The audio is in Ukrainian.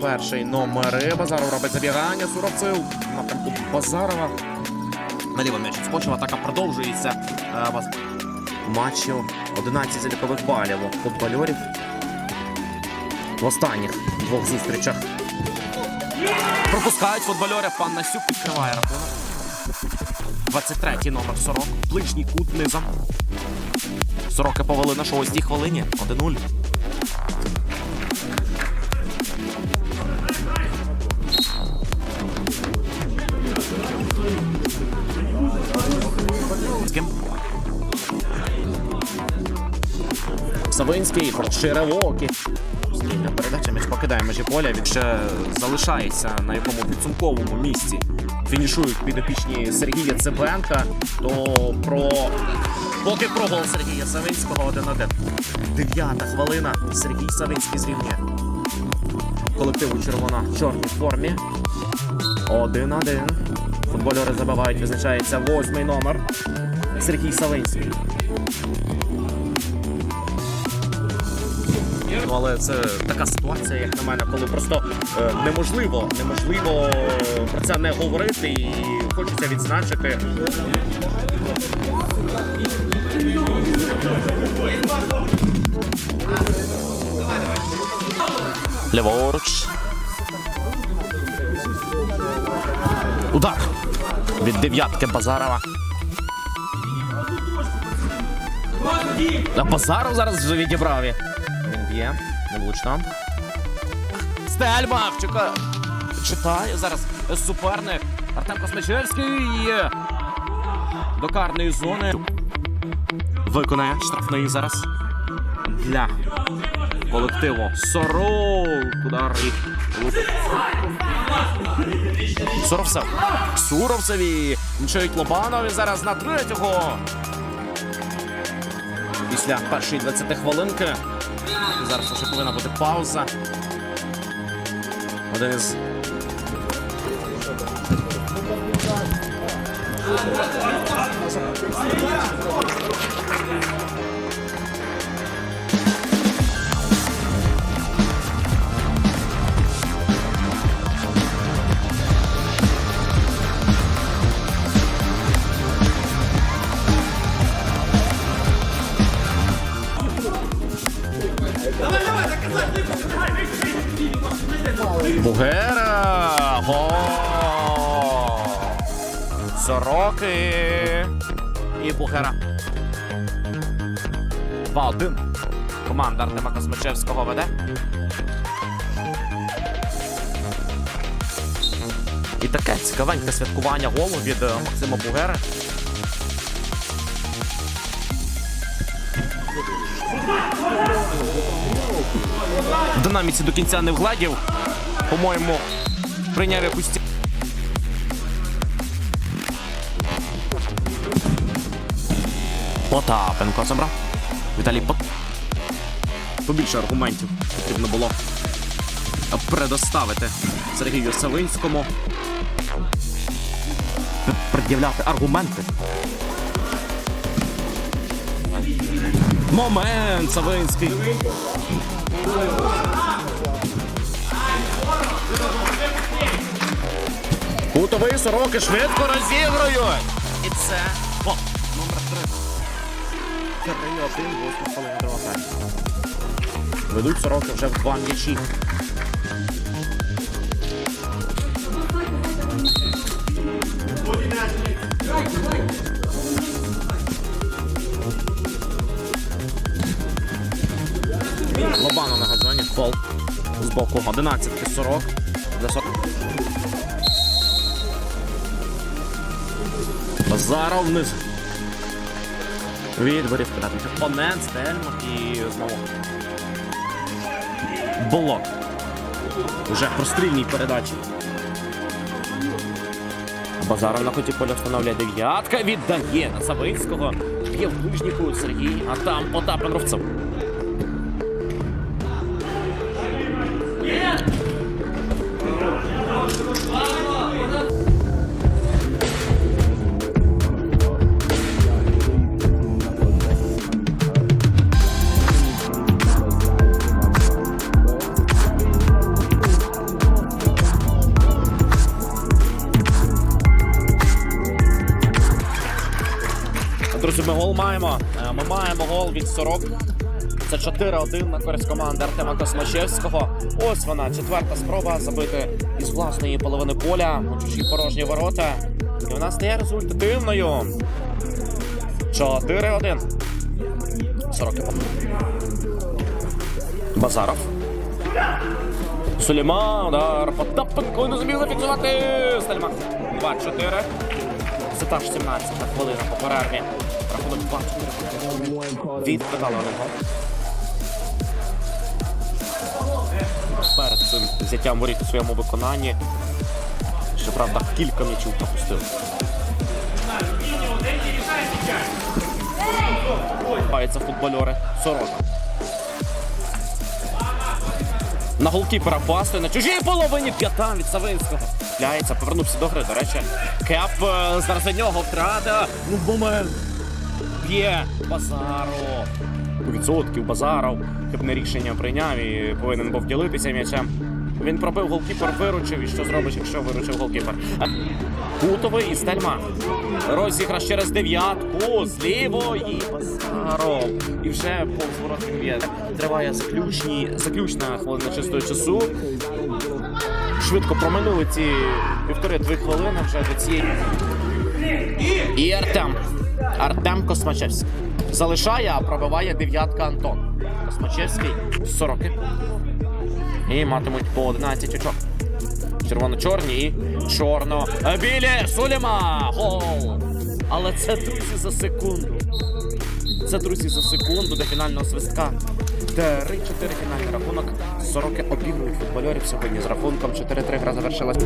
51 номери. Базаров робить забігання. Суровцев напрямку Базарова. На лівий м'яч скочив, атака продовжується. Е, Матчів 11 залікових балів футбольорів. В останніх двох зустрічах. Пропускають футбольори. Пан Насюк відкриває рахунок. 23 номер 40. Ближній кут низом. Сороки повели на шостій хвилині. 1-0. Савинський, Черевокі. Стрільна передача, м'яч покидає межі поля. Він ще залишається на якому підсумковому місці. Фінішують підопічні Сергія Цибенка. То про поки про гол Сергія Савинського 1-1. Дев'ята хвилина. Сергій Савинський зрівнює. Колективу червона в чорній формі. 1-1. Футбольори забивають, визначається восьмий номер. Сергій Савинський. Ну, але це така ситуація, як на мене, коли просто е, неможливо, неможливо про це не говорити і хочеться відзначити. Ліворуч. Удар від дев'ятки Базарова. А Базаров зараз вже відібрав. Він невлучно. Стельмах чекає. Читає зараз суперник. Артем Космичевський. До карної зони. Виконає штрафний зараз. Для колективу. Сорок. Удар Суровцев. Суровцеві. Мчають Лобанові зараз на третього. Після першої 20 хвилинки. Зараз вже повинна бути пауза. Один із. Бугера! Гол! Сороки! І Бугера. 2-1. Команда Артема Космичевського веде. І таке цікавеньке святкування голу від е, Максима Бугери. В динаміці до кінця не вгладів. По-моєму, прийняв якусь. Потапенко забрав. Віталій Пот... Побільше аргументів потрібно було предоставити Сергію Савинському. Пред'являти аргументи. Момент Савинський. Кутовий сороки швидко розігрують. І це о, номер 3. 3-1, 8 хвилин тайму. Ведуть сороки вже в два м'ячі. Лобано на газоні, фол. З боку 11 40. Для 40. Базаров вниз. Відборів кидати. Опонент, Стельмах і знову. Блок. Уже прострільній передачі. Базаров на коті поля встановлює дев'ятка, віддає на Савинського. Є в ближній Сергій, а там Потап Петровцев. Друзі, ми гол маємо. Е, ми маємо гол від сорок. Це 4-1 на користь команди Артема Космачевського. Ось вона, четверта спроба забити із власної половини поля чужі порожні ворота. І вона стає результативною. 4-1. 40. Базаров. Сулейман, удар, потапенко, не зміг зафіксувати. Стельман. 2-4. Це та ж 17 хвилина по перерві. Рахунок 2-4. Відкидали один. Перед цим взяттям воріт у своєму виконанні. Щоправда, кілька м'ячів пропустив. Баються футбольори. Сорока. На голкіпера пасти на чужій половині п'ятам від Савинського. Ляється, повернувся до гри. До речі, кеп е, зараз за нього втрата. Ну, момент. Б'є Базаров. Відсотків Базаров. Хибне рішення прийняв і повинен був ділитися м'ячем. Він пробив голкіпер, виручив. І що зробиш, якщо виручив голкіпер? Кутовий і Стельма. Розіграш через дев'ятку з лівої Базаров. І вже повз ворот б'є. Триває заключні, заключна хвилина чистого часу. Швидко проминули ці півтори-дві хвилини вже до цієї. І Артем. Артем Космачевський. Залишає, а пробиває дев'ятка Антон. Космачевський 40. І матимуть по 11 очок. Червоно-чорні і чорно. Білі Суліма! Гол! Але це друзі за секунду. Це друзі за секунду до фінального свистка. 3-4 фінальний рахунок. 40 обігрують футбольорів сьогодні з рахунком 4-3 гра завершилась.